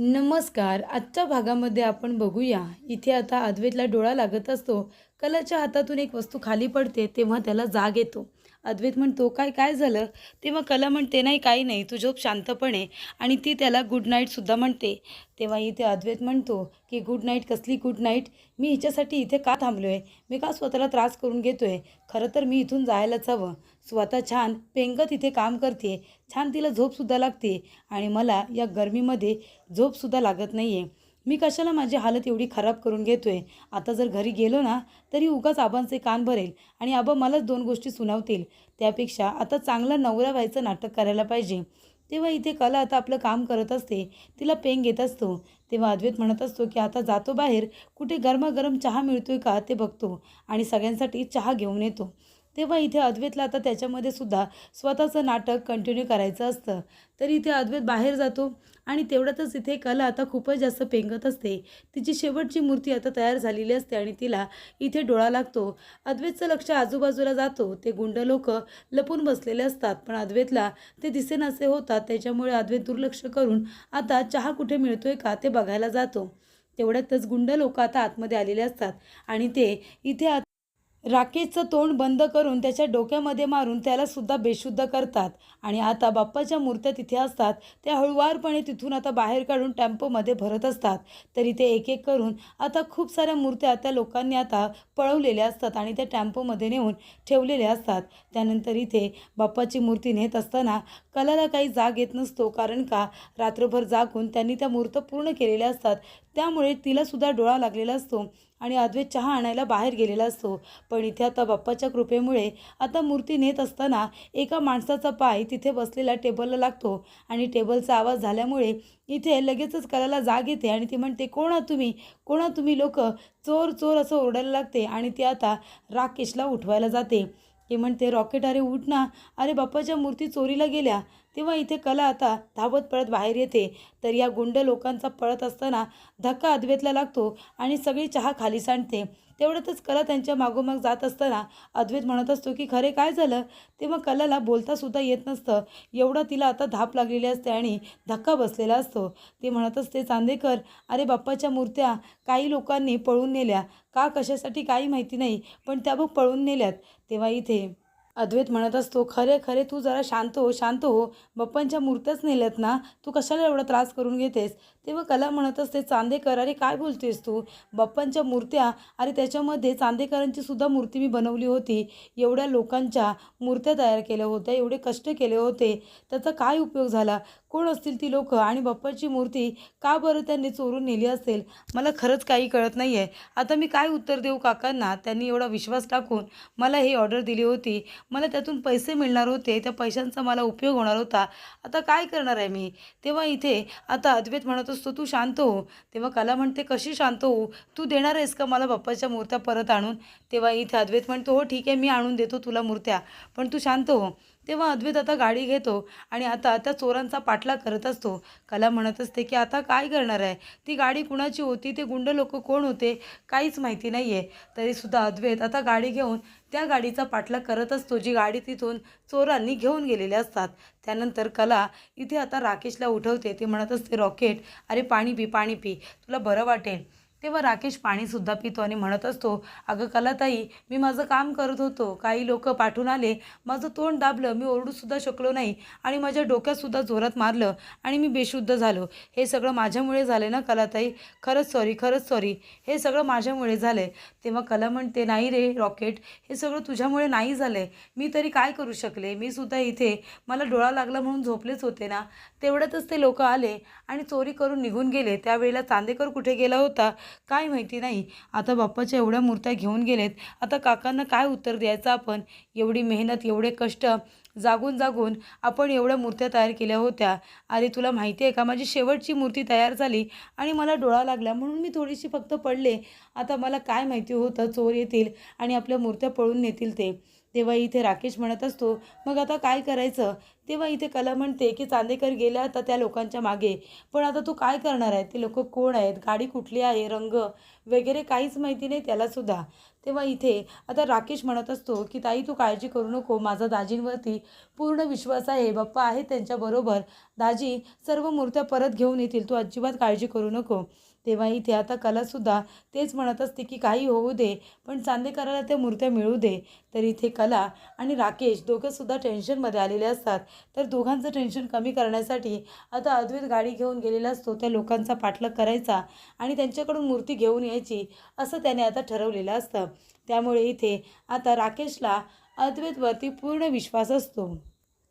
नमस्कार आजच्या भागामध्ये आपण बघूया. इथे आता अद्वैतला डोळा लागत असतो. कलाच्या हातातून एक वस्तू खाली पडते तेव्हा त्याला जाग येतो. अद्वैत म्हणतो काय काय झालं? तेव्हा कला म्हणते नाही काही नाही तू झोप शांतपणे. आणि ती त्याला गुड नाईटसुद्धा म्हणते. तेव्हा इथे अद्वैत म्हणतो की गुड नाईट कसली गुड नाईट? मी हिच्यासाठी इथे का थांबलो आहे मी का स्वतःला त्रास करून घेतो आहे खरं तर मी इथून जायलाच हवं. स्वतः छान पेंगत इथे काम करते छान तिला झोपसुद्धा लागते आणि मला या गरमीमध्ये झोपसुद्धा लागत नाही आहे मी कशाला माझी हालत एवढी खराब करून घेतो आहे आता जर घरी गेलो ना तरी उगाच आबांचे कान भरेल. आणि आबा मलाच दोन गोष्टी सुनावतील. त्यापेक्षा आता चांगला नवरा व्हायचं नाटक करायला पाहिजे. तेव्हा इथे कला आता आपलं काम करत असते. तिला पेंग येत असतो. तेव्हा अद्वैत म्हणत असतो की आता जातो बाहेर. कुठे गरमागरम चहा मिळतोय का ते बघतो. आणि सगळ्यांसाठी चहा घेऊन येतो. तेव्हा इथे अद्वैतला आता त्याच्यामध्ये सुद्धा स्वतःचं नाटक कंटिन्यू करायचं असतं. तर इथे अद्वैत बाहेर जातो आणि तेवढ्यातच इथे कला आता खूपच जास्त पेंगत असते. तिची शेवटची मूर्ती आता तयार झालेली असते आणि तिला इथे डोळा लागतो. अद्वैतचं लक्ष आजूबाजूला जातो. ते गुंड लोक लपून बसलेले असतात पण अद्वैतला ते दिसेनासे होतात. त्याच्यामुळे अद्वैत दुर्लक्ष करून आता चहा कुठे मिळतोय का ते बघायला जातो. तेवढ्यातच गुंड लोक आता आतमध्ये आलेले असतात आणि ते इथे आत राकेशचं तोंड बंद करून त्याच्या डोक्यामध्ये मारून त्यालासुद्धा बेशुद्ध करतात. आणि आता बाप्पाच्या मूर्त्या तिथे असतात. त्या हळुवारपणे तिथून आता बाहेर काढून टॅम्पोमध्ये भरत असतात. तरी ते एक एक करून आता खूप साऱ्या मूर्त्या त्या लोकांनी आता पळवलेल्या असतात आणि त्या टॅम्पोमध्ये नेऊन ठेवलेल्या असतात. त्यानंतर इथे बाप्पाची मूर्ती नेत असताना कलाला काही जाग येत नसतो. कारण का? रात्रभर जागून त्यांनी त्या मूर्त पूर्ण केलेल्या असतात. त्यामुळे तिलासुद्धा डोळा लागलेला असतो. आणि अद्वैत चहा आणायला बाहेर गेलेला असतो. पण इथे आता बाप्पाच्या कृपेमुळे आता मूर्ती नेत असताना एका माणसाचा पाय तिथे बसलेला टेबलला लागतो. आणि टेबलचा आवाज झाल्यामुळे इथे लगेचच कलाला जाग येते आणि ती म्हणते कोणा तुम्ही? कोणा तुम्ही लोक? चोर चोर असं ओरडायला लागते आणि ती आता राकेशला उठवायला जाते. ते म्हणते रॉकेट अरे उठ ना. अरे बाप्पाच्या मूर्ती चोरीला गेल्या. तेव्हा इथे कला आता धावत पळत बाहेर येते. तर या गुंड लोकांचा पळत असताना धक्का अद्वेतला लागतो आणि सगळी चहा खाली सांडते. तेवढ्यातच कला त्यांच्या मागोमाग जात असताना अद्वैत म्हणत असतो की खरे काय झालं? तेव्हा कलाला बोलतासुद्धा येत नसतं. एवढा तिला आता धाप लागलेली असते आणि धक्का बसलेला असतो. ते म्हणत असते चांदेकर अरे बाप्पाच्या मूर्त्या काही लोकांनी पळून नेल्या. का कशासाठी काही माहिती नाही पण त्या बघ पळून नेल्यात. तेव्हा इथे अद्वैत म्हणत असतो खरे खरे तू जरा शांत हो शांत हो. बप्पांच्या मूर्त्याच नेल्यात ना. तू कशाला एवढा त्रास करून घेतेस? तेव्हा कला म्हणत असते चांदेकर अरे काय बोलतेस तू? बप्पांच्या मूर्त्या अरे त्याच्यामध्ये चांदेकरांची सुद्धा मूर्ती मी बनवली होती. एवढ्या लोकांच्या मूर्त्या तयार केल्या होत्या एवढे कष्ट केले होते. त्याचा काय उपयोग झाला? कोण असतील ती लोक? आणि बाप्पाची मूर्ती का बरं त्यांनी चोरून नेली असेल? मला खरंच काही कळत नाही आहे आता मी काय उत्तर देऊ काकांना? त्यांनी एवढा विश्वास टाकून मला ही ऑर्डर दिली होती. मला त्यातून पैसे मिळणार होते त्या पैशांचा मला उपयोग होणार होता. आता काय करणार आहे मी? तेव्हा इथे आता अद्वैत म्हणत असतो तू शांत हो. तेव्हा कला म्हणते कशी शांत हो तू देणार आहेस का मला बाप्पाच्या मूर्त्या परत आणून? तेव्हा इथे अद्वैत म्हणतो हो ठीक आहे मी आणून देतो तुला मूर्त्या पण तू शांत हो. तेव्हा अद्वैत आता गाडी घेतो आणि आता त्या चोरांचा पाठला करत असतो. कला म्हणत असते की आता काय करणार आहे? ती गाडी कुणाची होती? ते गुंड लोक कोण होते? काहीच माहिती नाही आहे तरीसुद्धा अद्वैत आता गाडी घेऊन त्या गाडीचा पाठलाग करत असतो जी गाडी तिथून चोरांनी घेऊन गेलेले असतात. त्यानंतर कला इथे आता राकेशला उठवते. ती म्हणत असते रॉकेट अरे पाणी पी पाणी पी. तुला बरं वाटेल. तेव्हा राकेश पाणीसुद्धा पितो आणि म्हणत असतो अगं कलाताई मी माझं काम करत होतो. काही लोक पाठून आले. माझं तोंड दाबलं. मी ओरडूसुद्धा शकलो नाही आणि माझ्या डोक्यातसुद्धा जोरात मारलं आणि मी बेशुद्ध झालो. हे सगळं माझ्यामुळे झालं ना कलाताई? खरंच सॉरी खरंच सॉरी हे सगळं माझ्यामुळे झालं आहे तेव्हा कला म्हणते नाही रे रॉकेट. हे सगळं तुझ्यामुळे नाही झालं आहे मी तरी काय करू शकले? मी सुद्धा इथे. मला डोळा लागला म्हणून झोपलेच होते ना. तेवढ्यातच ते लोक आले आणि चोरी करून निघून गेले. त्यावेळेला चांदेकर कुठे गेला होता? काय माहिती नाही. आता बाप्पाच्या एवढ्या मूर्त्या घेऊन गेलेत. आता काकांना काय उत्तर द्यायचं आपण? एवढी मेहनत एवढे कष्ट जागून जागून आपण एवढ्या मूर्त्या तयार केल्या होत्या. अरे तुला माहिती आहे का माझी शेवटची मूर्ती तयार झाली आणि मला डोळा लागला. म्हणून मी थोडीशी फक्त पडले. आता मला काय माहिती होतं चोर येतील आणि आपल्या मूर्त्या पळून नेतील ते. तेव्हा इथे राकेश म्हणत असतो मग आता काय करायचं? तेव्हा इथे कला म्हणते की चांदेकर गेल्या आता त्या लोकांच्या मागे. पण आता तू काय करणार आहे? ते लोक कोण आहेत? गाडी कुठली आहे? रंग वगैरे काहीच माहिती नाही त्यालासुद्धा तेव्हा इथे आता राकेश म्हणत असतो की ताई तू काळजी करू नको. माझा दाजींवरती पूर्ण विश्वास आहे. बाप्पा आहे त्यांच्याबरोबर. दाजी सर्व मूर्त्या परत घेऊन येतील. तू अजिबात काळजी करू नको. तेव्हा इथे आता कलासुद्धा तेच म्हणत असते की काही होऊ दे पण चांदेकराला त्या मूर्त्या मिळू दे. तर इथे कला आणि राकेश दोघंसुद्धा टेन्शनमध्ये आलेले असतात. तर दोघांचं टेन्शन कमी करण्यासाठी आता अद्वैत गाडी घेऊन गेलेला असतो त्या लोकांचा पाठलाग करायचा आणि त्यांच्याकडून मूर्ती घेऊन यायची असं त्याने आता ठरवलेलं असतं. त्यामुळे इथे आता राकेशला अद्वैतवरती पूर्ण विश्वास असतो.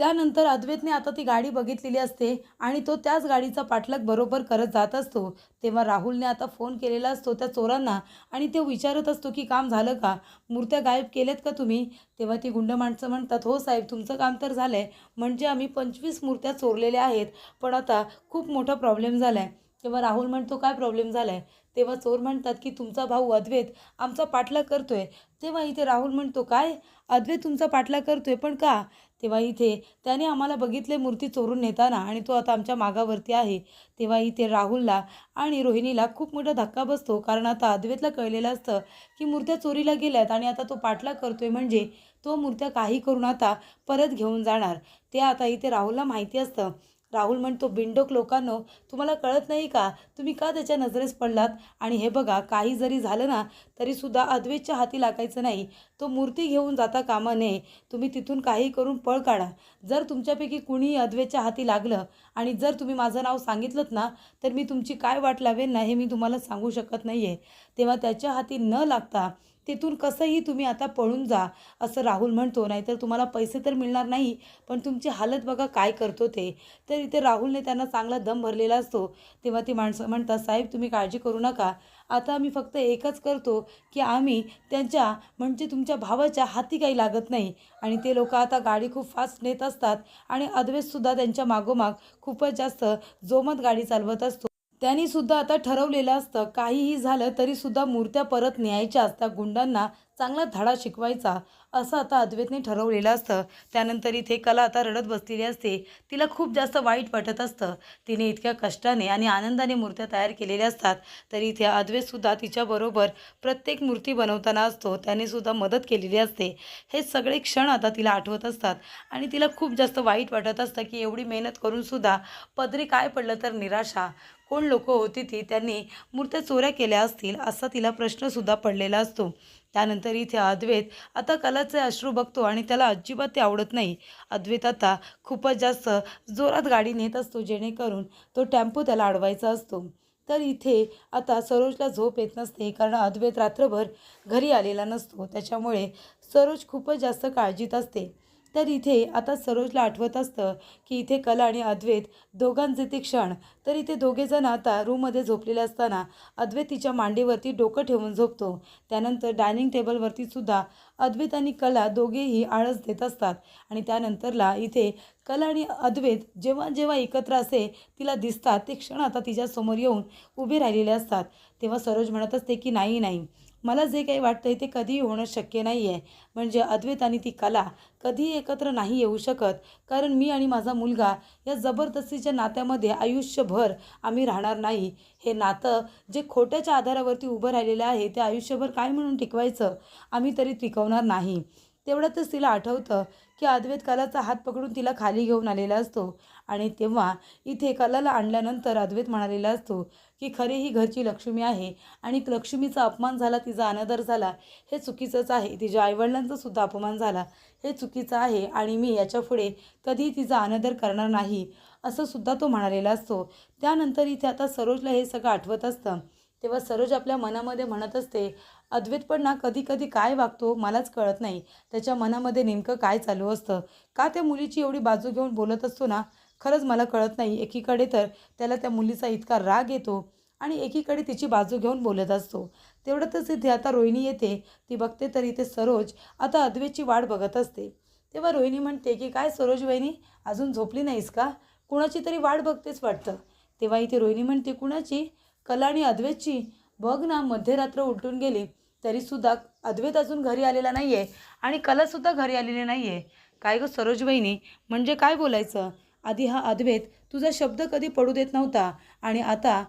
त्यानंतर अद्वैतने आता ती गाडी बघितलेली असते आणि तो त्याच गाडीचा पाठलाग बरोबर करत जात असतो. तेव्हा राहुलने आता फोन केलेला असतो त्या चोरांना आणि तो विचारत असतो की काम झालं का? मूर्त्या गायब केल्यात का तुम्ही? तेव्हा ती गुंड माणसं म्हणतात हो साहेब तुमचं काम तर झालं आहे म्हणजे आम्ही पंचवीस मूर्त्या चोरलेल्या आहेत पण आता खूप मोठा प्रॉब्लेम झाला आहे तेव्हा राहुल म्हणतो काय प्रॉब्लेम झाला आहे तेव्हा चोर म्हणतात की तुमचा भाऊ अद्वैत आमचा पाठलाग करतोय. तेव्हा इथे राहुल म्हणतो काय? अद्वैत तुमचा पाठलाग करतोय पण का? तेव्हा इथे त्याने आम्हाला बघितले मूर्ती चोरून नेताना आणि तो आता आमच्या मागावरती आहे. तेव्हा इथे राहुलला आणि रोहिणीला खूप मोठा धक्का बसतो कारण आता अद्वैतला कळलेलं असतं की मूर्त्या चोरीला गेल्यात आणि आता तो पाठलाग करतोय म्हणजे तो मूर्त्या काही करून आता परत घेऊन जाणार. ते आता इथे राहुलला माहिती असतं. राहुल म्हणतो बिंडोक लोकांनो तुम्हाला कळत नाही का? तुम्ही का त्याच्या नजरेस पडलात? आणि हे बघा काही जरी झालं ना तरीसुद्धा अद्वैतच्या हाती लागायचं नाही. तो मूर्ती घेऊन जाता कामा नये. तुम्ही तिथून काही करून पळ काढा. जर तुमच्यापैकी कुणीही अद्वैतच्या हाती लागलं आणि जर तुम्ही माझं नाव सांगितलं ना तर मी तुमची काय वाट लावेन ना हे मी तुम्हाला सांगू शकत नाही आहे तेव्हा त्याच्या हाती न लागता तिथून कसंही तुम्ही आता पळून जा असं राहुल म्हणतो. नाहीतर तुम्हाला पैसे तर मिळणार नाही पण तुमची हालत बघा काय करतो ते. तर इथे राहुलने त्यांना चांगला दम भरलेला असतो. तेव्हा ती माणसं म्हणतात साहेब तुम्ही काळजी करू नका. आता आम्ही फक्त एकच करतो की आम्ही त्यांच्या म्हणजे तुमच्या भावाच्या हाती काही लागत नाही. आणि ते लोक आता गाडी खूप फास्ट नेत असतात आणि अद्वेतसुद्धा त्यांच्या मागोमाग खूपच जास्त जोमत गाडी चालवत असतो. त्यांनी सुद्धा आता ठरवलेलं असतं काहीही झालं तरीसुद्धा मूर्त्या परत न्यायच्याच त्या गुंडांना चांगला धडा शिकवायचा असं आता अद्वैतने ठरवलेलं असतं. त्यानंतर इथे कला आता रडत बसलेली असते. तिला खूप जास्त वाईट वाटत असतं. तिने इतक्या कष्टाने आणि आनंदाने मूर्त्या तयार केलेल्या असतात. तर इथे अद्वैतसुद्धा तिच्याबरोबर प्रत्येक मूर्ती बनवताना असतो. त्याने सुद्धा मदत केलेली असते. हे सगळे क्षण आता तिला आठवत असतात. आणि तिला खूप जास्त वाईट वाटत असतं की एवढी मेहनत करूनसुद्धा पदरी काय पडलं तर निराशा कोण लोक होती ती त्यांनी मूर्त्या चोऱ्या केल्या असतील असा तिला प्रश्नसुद्धा पडलेला असतो. त्यानंतर इथे अद्वैत आता कलाचे अश्रू बघतो आणि त्याला अजिबात ते आवडत नाही. अद्वैत आता खूपच जास्त जोरात गाडी नेत असतो जेणेकरून तो टेम्पो त्याला अडवायचा असतो. तर इथे आता सरोजला झोप येत नसते कारण अद्वैत रात्रभर घरी आलेला नसतो. त्याच्यामुळे सरोज खूपच जास्त काळजीत असते. तर इथे आता सरोजला आठवत असतं की इथे कला आणि अद्वैत दोघांचे ते क्षण. तर इथे दोघेजण आता रूममध्ये झोपलेले असताना अद्वैत तिच्या मांडीवरती डोकं ठेवून झोपतो. त्यानंतर डायनिंग टेबलवरती सुद्धा अद्वैत आणि कला दोघेही आळस देत असतात. आणि त्यानंतरला इथे कला आणि अद्वैत जेव्हा जेव्हा एकत्र असे तिला दिसतात ते क्षण आता तिच्यासमोर येऊन उभे राहिलेले असतात. तेव्हा सरोज म्हणत असते की नाही नाही. मला जे काही वाटतं आहे ते कधीही होणं शक्य नाही आहे म्हणजे अद्वैत आणि ती कला कधीही एकत्र नाही येऊ शकत. कारण मी आणि माझा मुलगा या जबरदस्तीच्या नात्यामध्ये आयुष्यभर आम्ही राहणार नाही. हे नातं जे खोट्याच्या आधारावरती उभं राहिलेलं आहे ते आयुष्यभर काय म्हणून टिकवायचं? आम्ही तरी टिकवणार नाही. तेवढ्यातच तिला आठवतं की अद्वैत कलाचा हात पकडून तिला खाली घेऊन आलेला असतो. आणि तेव्हा इथे कलाला आणल्यानंतर अद्वैत म्हणालेला असतो की खरी ही घरची लक्ष्मी आहे आणि लक्ष्मीचा अपमान झाला तिचा अनादर झाला. हे चुकीचंच आहे. तिच्या आईवडिलांचा सुद्धा अपमान झाला. हे चुकीचं आहे आणि मी याच्यापुढे कधीही तिचा अनादर करणार नाही असं सुद्धा तो म्हणालेला असतो. त्यानंतर इथे आता सरोजला हे सगळं आठवत असतं. तेव्हा सरोज आपल्या मनामध्ये म्हणत असते अद्वैत पण ना कधी कधी काय वागतो मलाच कळत नाही. त्याच्या मनामध्ये नेमकं काय चालू असतं? का त्या मुलीची एवढी बाजू घेऊन बोलत असतो ना? खरंच मला कळत नाही. एकीकडे तर त्याला त्या मुलीचा इतका राग येतो आणि एकीकडे तिची बाजू घेऊन बोलत असतो. तेवढ्यातच इथे आता रोहिणी येते. ती बघते तर इथे सरोज आता अद्वैतची वाट बघत असते. तेव्हा रोहिणी म्हणते की काय सरोज वहिनी? अजून झोपली नाहीस का? कुणाची तरी वाट बघतेच वाटतं. तेव्हा इथे रोहिणी म्हणते कुणाची? कला आणि अद्वैतची? बघ ना मध्यरात्र उलटून गेली. तरीसुद्धा अद्वैत अजून घरी आलेला नाही आहे आणि कलासुद्धा घरी आलेली नाही आहे काय गं सरोज वहिनी म्हणजे काय बोलायचं? आधी हा अद्वैत तुझा शब्द कधी पडू देत नव्हता आणि आता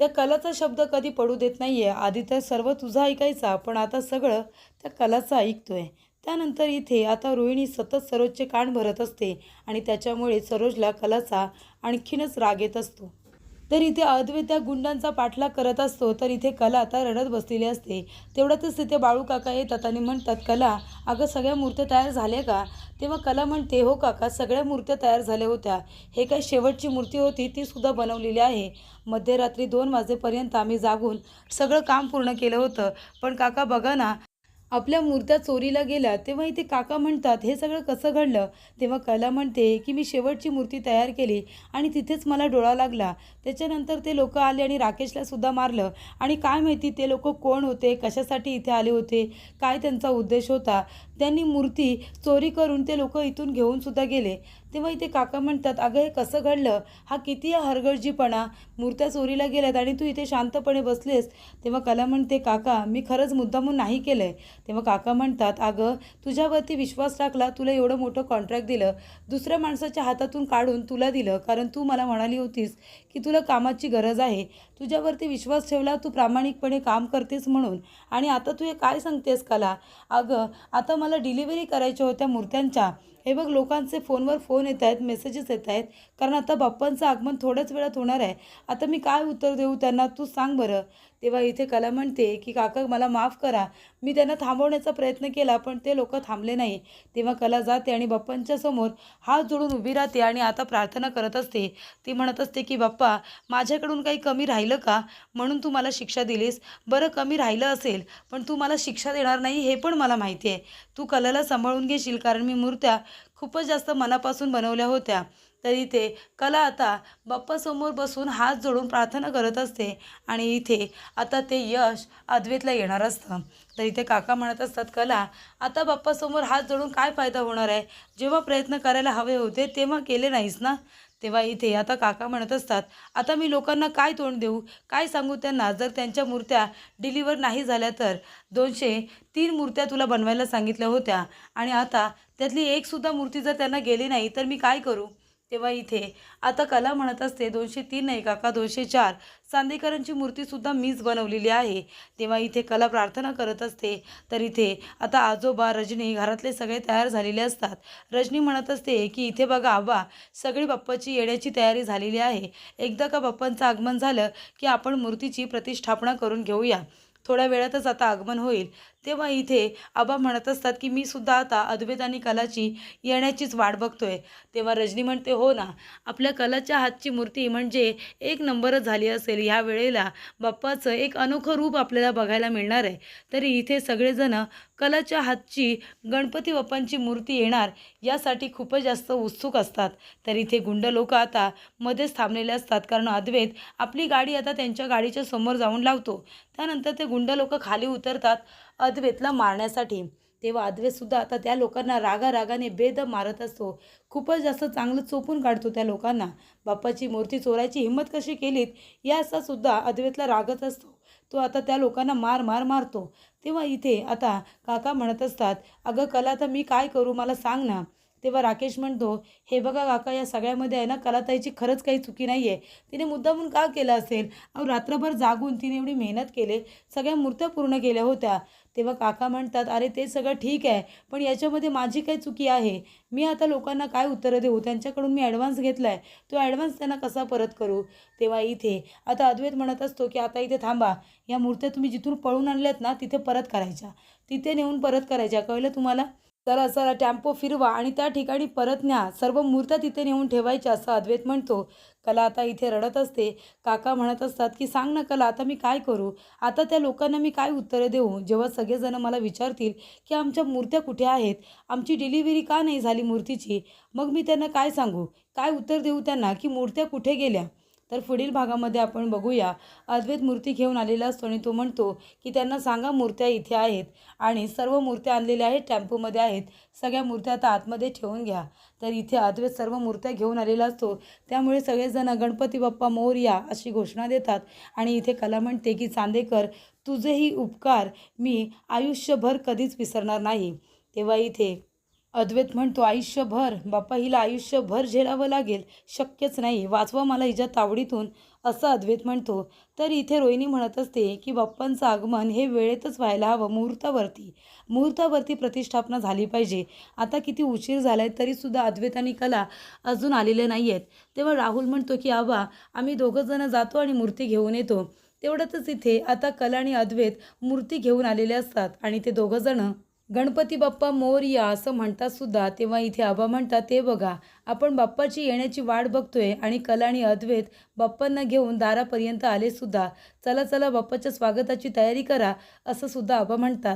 त्या कलाचा शब्द कधी पडू देत नाही आहे आधी तर सर्व तुझा ऐकायचा पण आता सगळं त्या कलाचं ऐकतोय. त्यानंतर इथे आता रोहिणी सतत सरोजचे कान भरत असते आणि त्याच्यामुळे सरोजला कलाचा आणखीनच राग येत असतो. तर इथे अद्वैत त्या गुंडांचा पाठलाग करत असतो. तर इथे कला आता रडत बसलेली असते. तेवढ्यातच तिथे बाळू काका येतात आणि म्हणतात कला अगं सगळ्या मूर्त्या तयार झाल्या का? तेव्हा कला म्हणते हो काका सगळ्या मूर्त्या तयार झाल्या होत्या. हे काय शेवटची मूर्ती होती ती सुद्धा बनवलेली आहे. मध्यरात्री दोन वाजेपर्यंत आम्ही जागून सगळं काम पूर्ण केलं होतं. पण काका बघा ना आपल्या मूर्त्या चोरीला गेल्या तेव्हा इथे काका म्हणतात हे सगळं कसं घडलं? तेव्हा कला म्हणते की मी शेवटची मूर्ती तयार केली आणि तिथेच मला डोळा लागला. त्याच्यानंतर ते लोक आले आणि राकेशला सुद्धा मारलं. आणि काय माहिती ते लोक कोण होते कशासाठी इथे आले होते काय त्यांचा उद्देश होता? त्यांनी मूर्ती चोरी करून ते लोक इथून घेऊन सुद्धा गेले. तेव्हा इथे काका म्हणतात अगं हे कसं घडलं? हा किती हरगळजीपणा मूर्त्या चोरीला गेल्यात आणि तू इथे शांतपणे बसलेस. तेव्हा कला म्हणते काका मी खरंच मुद्दामून नाही केलं आहे तेव्हा काका म्हणतात अगं तुझ्यावरती विश्वास टाकला तुला एवढं मोठं कॉन्ट्रॅक्ट दिलं. दुसऱ्या माणसाच्या हातातून काढून तुला दिलं कारण तू मला म्हणाली होतीस की तुला कामाची गरज आहे. तुझ्यावरती विश्वास ठेवला तू प्रामाणिकपणे काम करतेस म्हणून. आणि आता तू हे काय सांगतेस कला? अगं आता मला डिलिव्हरी करायच्या होत्या मूर्त्यांच्या. हे बघ लोकांचे फोनवर फोन येत आहेत मेसेजेस येत आहेत. कारण आता बाप्पांचं आगमन थोड्याच वेळात होणार आहे. आता मी काय उत्तर देऊ त्यांना तू सांग बरं. तेव्हा इथे कला म्हणते की काका मला माफ करा. मी त्यांना थांबवण्याचा प्रयत्न केला पण ते लोक थांबले नाही तेव्हा कला जाते आणि बाप्पांच्या समोर हात जोडून उभी राहते आणि आता प्रार्थना करत असते. ती म्हणत असते की बाप्पा माझ्याकडून काही कमी राहिलं का? म्हणून तू मला शिक्षा दिलीस. बरं कमी राहिलं असेल पण तू मला शिक्षा देणार नाही हे पण मला माहिती आहे. तू कलाला सांभाळून घेशील कारण मी मूर्त्या खूपच जास्त मनापासून बनवल्या होत्या. तर इथे कला आता बाप्पासमोर बसून हात जोडून प्रार्थना करत असते. आणि इथे आता ते यश अद्वैतला येणार असतं. तर इथे काका म्हणत असतात कला आता बाप्पासमोर हात जोडून काय फायदा होणार आहे? जेव्हा प्रयत्न करायला हवे होते तेव्हा केले नाहीस ना? तेव्हा इथे आता काका म्हणत असतात आता मी लोकांना काय तोंड देऊ? काय सांगू त्यांना? जर त्यांच्या मूर्त्या डिलिव्हर नाही झाल्या तर? दोनशे तीन मूर्त्या तुला बनवायला सांगितल्या होत्या. आणि आता त्यातली एकसुद्धा मूर्ती जर त्यांना गेली नाही तर मी काय करू? तेव्हा इथे. आता कला म्हणत असते दोनशे तीन नाही काका दोनशे चार. चांदेकरांची मूर्तीसुद्धा मीच बनवलेली आहे. तेव्हा इथे कला प्रार्थना करत असते तर इथे आता आजोबा रजनी घरातले सगळे तयार झालेले असतात. रजनी म्हणत असते की इथे बघा आबा सगळी बाप्पाची येण्याची तयारी झालेली आहे. एकदा का बाप्पांचं आगमन झालं की आपण मूर्तीची प्रतिष्ठापना करून घेऊया. थोड्या वेळातच आता आगमन होईल. तेव्हा इथे आबा म्हणत असतात की मी सुद्धा आता अद्वैत आणि कलाची येण्याचीच वाट बघतोय. तेव्हा रजनी म्हणते हो ना आपल्या कलाच्या हातची मूर्ती म्हणजे एक नंबरच झाली असेल. ह्या वेळेला बाप्पाचं एक अनोखं रूप आपल्याला बघायला मिळणार आहे. तरी इथे सगळेजण कलाच्या हातची गणपती बाप्पांची मूर्ती येणार यासाठी खूपच जास्त उत्सुक असतात. तर इथे गुंड लोक आता मध्येच थांबलेले असतात. कारण अद्वैत आपली गाडी आता त्यांच्या गाडीच्या समोर जाऊन लावतो. त्यानंतर ते गुंड लोक खाली उतरतात. अद्वेतला मारण्यासाठी. तेव्हा अद्वेतसुद्धा आता त्या लोकांना रागारागाने बेद मारत असतो. खूपच जास्त चांगलं चोपून काढतो त्या लोकांना. बाप्पाची मूर्ती चोरायची हिंमत कशी केलीत याचा सुद्धा अद्वेतला रागत असतो. तो आता त्या लोकांना मार मार मारतो. तेव्हा इथे आता काका म्हणत असतात अगं कला तर मी काय करू मला सांग ना. तेव्हा राकेश म्हणतो हे बघा काका या सगळ्यामध्ये आहे ना कलाताईची खरंच काही चुकी नाही आहे तिने मुद्दामून का केलं असेल? अहो रात्रभर जागून तिने एवढी मेहनत केले. सगळ्या मूर्त्या पूर्ण केल्या होत्या. तेव्हा काका म्हणतात अरे ते सगळं ठीक आहे पण याच्यामध्ये माझी काय चुकी आहे. मी आता लोकांना काय उत्तरं देऊ? त्यांच्याकडून मी ॲडव्हान्स घेतला आहे तो ॲडव्हान्स त्यांना कसा परत करू? तेव्हा इथे आता अद्वैत म्हणत असतो की आता इथे थांबा. या मूर्त्या तुम्ही जिथून पळून आणल्यात ना तिथे परत करायच्या. तिथे नेऊन परत करायच्या. कळलं तुम्हाला? तर चला टॅम्पो फिरवा आणि त्या ठिकाणी परत न्या. सर्व मूर्त्या तिथे नेऊन ठेवायच्या असं अद्वैत म्हणतो. कला आता इथे रडत असते. काका म्हणत असतात की सांग ना कला आता मी काय करू? आता त्या लोकांना मी काय उत्तरं देऊ? जेव्हा सगळेजण मला विचारतील की आमच्या मूर्त्या कुठे आहेत? आमची डिलिव्हरी का नाही झाली मूर्तीची? मग मी त्यांना काय सांगू? काय उत्तर देऊ त्यांना की मूर्त्या कुठे गेल्या? तर पुढील भागामध्ये आपण बघूया. अद्वैत मूर्ती घेऊन आलेला असतो आणि तो म्हणतो की त्यांना सांगा मूर्त्या इथे आहेत आणि सर्व मूर्त्या आणलेल्या आहेत टॅम्पोमध्ये आहेत. सगळ्या मूर्त्या आता आतमध्ये ठेवून घ्या. तर इथे अद्वैत सर्व मूर्त्या घेऊन आलेला असतो. त्यामुळे सगळेजण गणपती बाप्पा मोरया अशी घोषणा देतात आणि इथे कला म्हणते की चांदेकर तुझेही उपकार मी आयुष्यभर कधीच विसरणार नाही. तेव्हा इथे अद्वैत म्हणतो आयुष्यभर बाप्पा हिला आयुष्यभर झेलावं लागेल. शक्यच नाही. वाचवा मला हिच्या तावडीतून असं अद्वैत म्हणतो. तर इथे रोहिणी म्हणत असते की बाप्पांचं आगमन हे वेळेतच व्हायला हवं मुहूर्तावरती. मुहूर्तावरती प्रतिष्ठापना झाली पाहिजे. आता किती उशीर झाला आहे तरीसुद्धा अद्वैत आणि कला अजून आलेले नाही आहेत तेव्हा राहुल म्हणतो की आबा आम्ही दोघंजणं जातो आणि मूर्ती घेऊन येतो. तेवढ्यातच इथे आता कला आणि अद्वैत मूर्ती घेऊन आलेले असतात आणि ते दोघंजणं गणपती बाप्पा मोरया असं म्हणतात सुद्धा तेव्हा इथे आबा म्हणतात ते बघा आपण बाप्पाची येण्याची वाट बघतोय आणि कला आणि अद्वैत बाप्पांना घेऊन दारापर्यंत आले सुद्धा. चला चला बाप्पाच्या स्वागताची तयारी करा असं सुद्धा आबा म्हणतात.